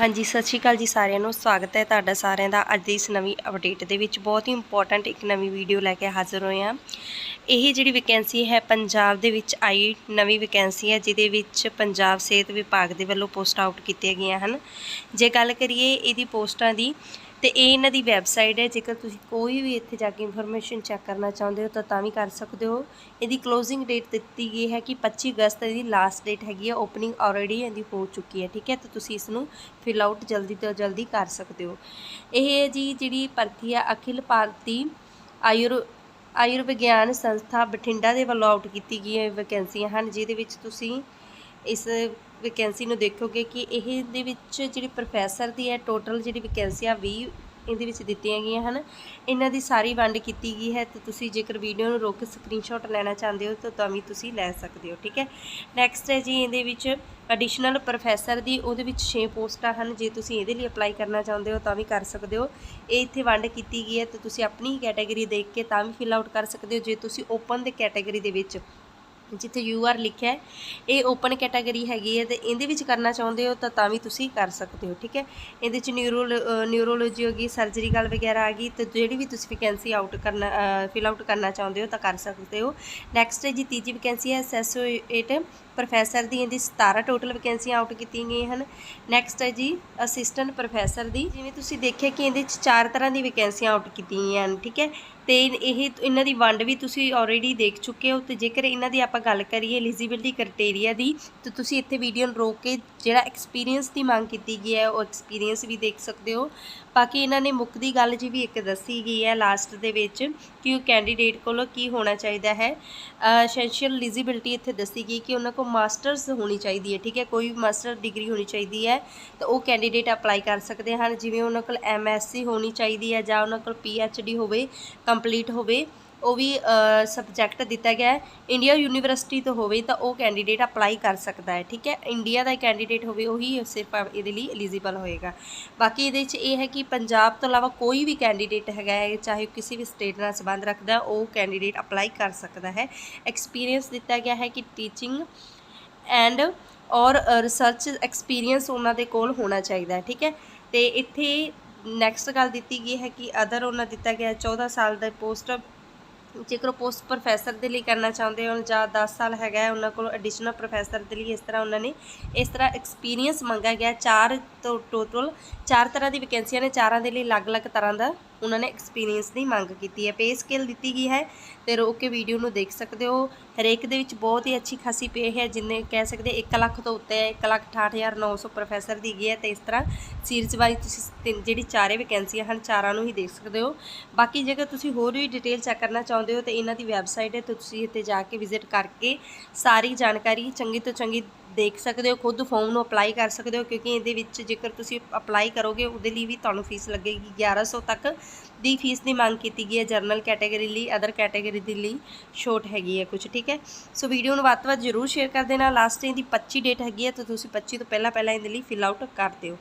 ਹਾਂਜੀ, ਸਤਿ ਸ਼੍ਰੀ ਅਕਾਲ ਜੀ ਸਾਰਿਆਂ ਨੂੰ। ਸਵਾਗਤ ਹੈ ਤੁਹਾਡਾ ਸਾਰਿਆਂ ਦਾ ਅੱਜ ਦੀ ਇਸ ਨਵੀਂ ਅਪਡੇਟ ਦੇ ਵਿੱਚ। ਬਹੁਤ ਹੀ ਇੰਪੋਰਟੈਂਟ ਇੱਕ ਨਵੀਂ ਵੀਡੀਓ ਲੈ ਕੇ ਹਾਜ਼ਰ ਹੋਏ ਹਾਂ। ਇਹ ਜਿਹੜੀ ਵੈਕੈਂਸੀ ਹੈ, ਪੰਜਾਬ ਦੇ ਵਿੱਚ ਆਈ ਨਵੀਂ ਵੈਕੈਂਸੀ ਹੈ, ਜਿਹਦੇ ਵਿੱਚ ਪੰਜਾਬ ਸਿਹਤ ਵਿਭਾਗ ਦੇ ਵੱਲੋਂ ਪੋਸਟ ਆਊਟ ਕੀਤੀਆਂ ਗਈਆਂ ਹਨ। ਜੇ ਗੱਲ ਕਰੀਏ ਇਹਦੀ ਪੋਸਟਾਂ ਦੀ ਤੇ ਇਹ ਇਹਨਾਂ ਦੀ ਵੈਬਸਾਈਟ ਹੈ, ਜੇਕਰ ਤੁਸੀਂ ਕੋਈ ਵੀ ਇੱਥੇ ਜਾ ਕੇ ਇਨਫੋਰਮੇਸ਼ਨ ਚੈੱਕ ਕਰਨਾ ਚਾਹੁੰਦੇ ਹੋ, ਤਾਂ ਤਾਂ ਵੀ ਕਰ ਸਕਦੇ ਹੋ। ਇਹਦੀ ਕਲੋਜ਼ਿੰਗ ਡੇਟ ਦਿੱਤੀ ਗਈ ਹੈ ਕਿ 25 ਅਗਸਤ ਇਹਦੀ ਲਾਸਟ ਡੇਟ ਹੈਗੀ ਹੈ ਓਪਨਿੰਗ ਆਲਰੇਡੀ ਇਹਦੀ ਹੋ ਚੁੱਕੀ ਹੈ, ਠੀਕ ਹੈ? ਤਾਂ ਤੁਸੀਂ ਇਸ ਨੂੰ ਫਿਲ ਆਊਟ ਜਲਦੀ ਤੋਂ ਜਲਦੀ ਕਰ ਸਕਦੇ ਹੋ। ਇਹ ਹੈ ਜੀ ਜਿਹੜੀ ਭਰਤੀ ਹੈ, ਅਖਿਲ ਭਾਰਤੀ ਆਯੁਰ, ਆਯੁਰਵਿਗਿਆਨ ਸੰਸਥਾ ਬਠਿੰਡਾ ਦੇ ਵੱਲੋਂ ਆਊਟ ਕੀਤੀ ਗਈ ਵੈਕੈਂਸੀਆਂ ਹਨ, ਜਿਹਦੇ ਵਿੱਚ ਤੁਸੀਂ ਇਸ ਵੈਕੈਂਸੀ ਨੂੰ ਦੇਖੋਗੇ ਕਿ ਇਹ ਦੇ ਵਿੱਚ ਜਿਹੜੀ ਪ੍ਰੋਫੈਸਰ ਦੀ ਹੈ ਟੋਟਲ ਜਿਹੜੀ ਵੈਕੈਂਸੀ ਆ 20 ਇਹਦੇ ਵਿੱਚ ਦਿੱਤੀਆਂ ਗਈਆਂ ਹਨ। ਇਹਨਾਂ ਦੀ ਸਾਰੀ ਵੰਡ ਕੀਤੀ ਗਈ ਹੈ ਤੇ ਤੁਸੀਂ ਜੇਕਰ ਵੀਡੀਓ ਨੂੰ ਰੋਕ ਕੇ ਸਕਰੀਨਸ਼ਾਟ ਲੈਣਾ ਚਾਹੁੰਦੇ ਹੋ, ਤਾਂ ਤਾਂ ਵੀ ਤੁਸੀਂ ਲੈ ਸਕਦੇ ਹੋ, ਠੀਕ ਹੈ? ਨੈਕਸਟ ਹੈ ਜੀ, ਇਹਦੇ ਵਿੱਚ ਐਡੀਸ਼ਨਲ ਪ੍ਰੋਫੈਸਰ ਦੀ ਉਹਦੇ ਵਿੱਚ 6 ਪੋਸਟਾਂ ਹਨ। ਜੇ ਤੁਸੀਂ ਇਹਦੇ ਲਈ ਅਪਲਾਈ ਕਰਨਾ ਚਾਹੁੰਦੇ ਹੋ, ਤਾਂ ਵੀ ਕਰ ਸਕਦੇ ਹੋ। ਇਹ ਇੱਥੇ ਵੰਡ ਕੀਤੀ ਗਈ ਹੈ ਤੇ ਤੁਸੀਂ ਆਪਣੀ ਹੀ ਕੈਟਾਗਰੀ ਦੇਖ ਕੇ ਤਾਂ ਵੀ ਫਿਲ ਆਊਟ ਕਰ ਸਕਦੇ ਹੋ। ਜੇ ਤੁਸੀਂ ਓਪਨ ਦੇ ਕੈਟਾਗਰੀ ਦੇ ਵਿੱਚ ਜਿੱਥੇ ਯੂ ਆਰ ਲਿਖਿਆ ਹੈ, ਇਹ ਓਪਨ ਕੈਟਾਗਰੀ ਹੈਗੀ ਹੈ ਤੇ ਇਹਦੇ ਵਿੱਚ ਕਰਨਾ ਚਾਹੁੰਦੇ ਹੋ ਤਾਂ ਤਾਂ ਵੀ ਤੁਸੀਂ ਕਰ ਸਕਦੇ ਹੋ, ਠੀਕ ਹੈ? ਇਹਦੇ ਚ ਨਿਊਰੋ ਨਿਊਰੋਲੋਜੀ ਹੋ ਗਈ ਸਰਜਰੀਕਲ ਵਗੈਰਾ ਆ ਗਈ, ਤੇ ਜਿਹੜੀ ਵੀ ਤੁਸੀਂ ਵੈਕੈਂਸੀ ਆਊਟ ਕਰਨਾ ਫਿਲ ਆਊਟ ਕਰਨਾ ਚਾਹੁੰਦੇ ਹੋ ਤਾਂ ਕਰ ਸਕਦੇ ਹੋ। ਨੈਕਸਟ ਹੈ ਜੀ ਤੀਜੀ ਵੈਕੈਂਸੀ ਹੈ ਐਸੋਸੀਏਟ ਪ੍ਰੋਫੈਸਰ ਦੀ ਇਹਦੀ 17 ਟੋਟਲ ਵੈਕੈਂਸੀਆਂ ਆਊਟ ਕੀਤੀਆਂ ਗਈਆਂ ਹਨ। ਨੈਕਸਟ ਹੈ ਜੀ ਅਸਿਸਟੈਂਟ ਪ੍ਰੋਫੈਸਰ ਦੀ, ਜਿਵੇਂ ਤੁਸੀਂ ਦੇਖਿਆ ਕਿ ਇਹਦੇ ਚ ਚਾਰ ਤਰ੍ਹਾਂ ਦੀ ਵੈਕੈਂਸੀਆਂ ਆਊਟ ਕੀਤੀਆਂ ਗਈਆਂ ਹਨ, ਠੀਕ ਹੈ? ਤੇ ਇਹ ਇਹਨਾਂ ਦੀ ਵੰਡ ਵੀ ਤੁਸੀਂ ਆਲਰੇਡੀ ਦੇਖ ਚੁੱਕੇ ਹੋ ਤੇ ਜੇਕਰ ਇਹਨਾਂ ਦੀ ਆਪਾਂ ਗੱਲ ਕਰੀਏ ਐਲੀਜੀਬਿਲਟੀ ਕ੍ਰਾਈਟੇਰੀਆ ਦੀ, ਤੇ ਤੁਸੀਂ ਇੱਥੇ ਵੀਡੀਓ ਨੂੰ ਰੋਕ ਕੇ ਜਿਹੜਾ ਐਕਸਪੀਰੀਅੰਸ ਦੀ ਮੰਗ ਕੀਤੀ ਗਈ ਹੈ, ਉਹ ਐਕਸਪੀਰੀਅੰਸ ਵੀ ਦੇਖ ਸਕਦੇ ਹੋ। ਬਾਕੀ ਇਹਨਾਂ ਨੇ ਮੁੱਖ ਦੀ ਗੱਲ ਜੀ ਵੀ ਇੱਕ ਦੱਸੀ ਗਈ ਹੈ ਲਾਸਟ ਦੇ ਵਿੱਚ ਕਿ ਉਹ ਕੈਂਡੀਡੇਟ ਕੋਲੋਂ ਕੀ ਹੋਣਾ ਚਾਹੀਦਾ ਹੈ। ਐਸੈਂਸ਼ੀਅਲ ਐਲੀਜੀਬਿਲਟੀ ਇੱਥੇ ਦੱਸੀ ਗਈ ਕਿ ਉਹਨਾਂ ਕੋਲ ਮਾਸਟਰਸ ਹੋਣੀ ਚਾਹੀਦੀ ਹੈ, ਠੀਕ ਹੈ? ਕੋਈ ਵੀ ਮਾਸਟਰ ਡਿਗਰੀ ਹੋਣੀ ਚਾਹੀਦੀ ਹੈ, ਤਾਂ ਉਹ ਕੈਂਡੀਡੇਟ ਅਪਲਾਈ ਕਰ ਸਕਦੇ ਹਨ। ਜਿਵੇਂ ਉਹਨਾਂ ਕੋਲ ਐਮਐਸਸੀ ਹੋਣੀ ਚਾਹੀਦੀ ਹੈ ਜਾਂ ਉਹਨਾਂ ਕੋਲ ਪੀਐਚਡੀ ਹੋਵੇ ਕੰਪਲੀਟ ਹੋਵੇ, ਉਹ ਵੀ ਸਬਜੈਕਟ ਦਿੱਤਾ ਗਿਆ ਹੈ। ਇੰਡੀਆ ਯੂਨੀਵਰਸਿਟੀ ਤੋਂ ਹੋਵੇ ਤਾਂ ਉਹ ਕੈਂਡੀਡੇਟ ਅਪਲਾਈ ਕਰ ਸਕਦਾ ਹੈ, ਠੀਕ ਹੈ? ਇੰਡੀਆ ਦਾ ਕੈਂਡੀਡੇਟ ਹੋਵੇ, ਉਹੀ ਸਿਰਫ ਇਹਦੇ ਲਈ ਐਲੀਜੀਬਲ ਹੋਏਗਾ। ਬਾਕੀ ਇਹਦੇ ਵਿੱਚ ਇਹ ਹੈ ਕਿ ਪੰਜਾਬ ਤੋਂ ਇਲਾਵਾ ਕੋਈ ਵੀ ਕੈਂਡੀਡੇਟ ਹੈਗਾ ਹੈ, ਚਾਹੇ ਕਿਸੇ ਵੀ ਸਟੇਟ ਨਾਲ ਸੰਬੰਧ ਰੱਖਦਾ, ਉਹ ਕੈਂਡੀਡੇਟ ਅਪਲਾਈ ਕਰ ਸਕਦਾ ਹੈ। ਐਕਸਪੀਰੀਅੰਸ ਦਿੱਤਾ ਗਿਆ ਹੈ ਕਿ ਟੀਚਿੰਗ ਐਂਡ ਔਰ ਰਿਸਰਚ ਐਕਸਪੀਰੀਅੰਸ ਉਹਨਾਂ ਦੇ ਕੋਲ ਹੋਣਾ ਚਾਹੀਦਾ ਹੈ, ਠੀਕ ਹੈ? ਤੇ ਇੱਥੇ ਨੈਕਸਟ ਗੱਲ ਦਿੱਤੀ ਗਈ ਹੈ ਕਿ ਅਦਰ ਉਹਨਾਂ ਦਿੱਤਾ ਗਿਆ 14 ਸਾਲ ਦਾ ਪੋਸਟ ਜੇਕਰ ਪੋਸਟ ਪ੍ਰੋਫੈਸਰ ਦੇ ਲਈ ਕਰਨਾ ਚਾਹੁੰਦੇ ਹੋ ਜਾਂ 10 ਸਾਲ ਹੈਗਾ ਹੈ, ਉਹਨਾਂ ਕੋਲ ਐਡੀਸ਼ਨਲ ਪ੍ਰੋਫੈਸਰ ਦੇ ਲਈ ਇਸ ਤਰ੍ਹਾਂ ਉਹਨਾਂ ਨੇ ਇਸ ਤਰ੍ਹਾਂ ਐਕਸਪੀਰੀਅੰਸ ਮੰਗਿਆ ਗਿਆ, ਚਾਰ ਤੋਂ ਟੋਟਲ ਚਾਰ ਤਰ੍ਹਾਂ ਦੀ ਵੈਕੈਂਸੀਆਂ ਨੇ, ਚਾਰਾਂ ਦੇ ਲਈ ਅਲੱਗ-ਅਲੱਗ ਤਰ੍ਹਾਂ ਦਾ ਉਹਨਾਂ ਨੇ ਐਕਸਪੀਰੀਅੰਸ ਦੀ ਮੰਗ ਕੀਤੀ ਹੈ ਪੇ ਸਕੇਲ ਦਿੱਤੀ ਗਈ ਹੈ, ਤੇ ਰੋਕ ਕੇ ਵੀਡੀਓ ਨੂੰ ਦੇਖ ਸਕਦੇ ਹੋ। ਹਰੇਕ ਦੇ ਵਿੱਚ ਬਹੁਤ ਹੀ ਅੱਛੀ ਖਾਸੀ ਪੇ ਹੈ, ਜਿੰਨੇ ਕਹਿ ਸਕਦੇ 1 ਲੱਖ ਤੋਂ ਉੱਤੇ ਹੈ 1 ਲੱਖ 68900 ਪ੍ਰੋਫੈਸਰ ਦੀ ਗਈ ਹੈ, ਤੇ ਇਸ ਤਰ੍ਹਾਂ ਸੀਰੀਜ਼ ਵਾਈਜ਼ ਤੁਸੀਂ ਤਿੰਨ, ਜਿਹੜੀ ਚਾਰੇ ਵੈਕੈਂਸੀਆਂ ਹਨ, ਚਾਰਾਂ ਨੂੰ ਹੀ ਦੇਖ ਸਕਦੇ ਹੋ। ਬਾਕੀ ਜੇਕਰ ਤੁਸੀਂ ਹੋਰ ਵੀ ਡਿਟੇਲ ਚੈੱਕ ਕਰਨਾ ਚਾਹੁੰਦੇ ਹੋ, ਤੇ ਇਹਨਾਂ ਦੀ ਵੈਬਸਾਈਟ ਹੈ, ਤੇ ਤੁਸੀਂ ਇੱਥੇ ਜਾ ਕੇ ਵਿਜ਼ਿਟ ਕਰਕੇ ਸਾਰੀ ਜਾਣਕਾਰੀ ਚੰਗੀ ਤੋਂ ਚੰਗੀ ਦੇਖ ਸਕਦੇ ਹੋ, ਖੁਦ ਫਾਰਮ ਨੂੰ ਅਪਲਾਈ ਕਰ ਸਕਦੇ ਹੋ, ਕਿਉਂਕਿ ਇਹਦੇ ਵਿੱਚ ਜੇਕਰ ਤੁਸੀਂ ਅਪਲਾਈ ਕਰੋਗੇ, ਉਹਦੇ ਲਈ ਵੀ ਤੁਹਾਨੂੰ ਫੀਸ ਲੱਗੇਗੀ 1100 ਤੱਕ। ਦੀ ਫੀਸ ਦੀ ਮੰਗ ਕੀਤੀ ਗਈ ਹੈ ਜਰਨਲ ਕੈਟਾਗਰੀ ਲਈ ਅਦਰ ਕੈਟਾਗਰੀ ਦੇ ਲਈ, ਛੋਟ ਹੈਗੀ ਹੈ ਕੁਝ ਠੀਕ ਹੈ? ਸੋ ਵੀਡੀਓ ਨੂੰ ਵੱਧ ਤੋਂ ਵੱਧ ਜ਼ਰੂਰ ਸ਼ੇਅਰ ਕਰ ਦੇਣਾ। ਲਾਸਟ ਇਹਦੀ 25 ਡੇਟ ਹੈਗੀ ਹੈ, ਤਾਂ ਤੁਸੀਂ 25 ਤੋਂ ਪਹਿਲਾਂ ਪਹਿਲਾਂ ਇਹਦੇ ਲਈ ਫਿਲ ਆਊਟ ਕਰ ਦਿਓ।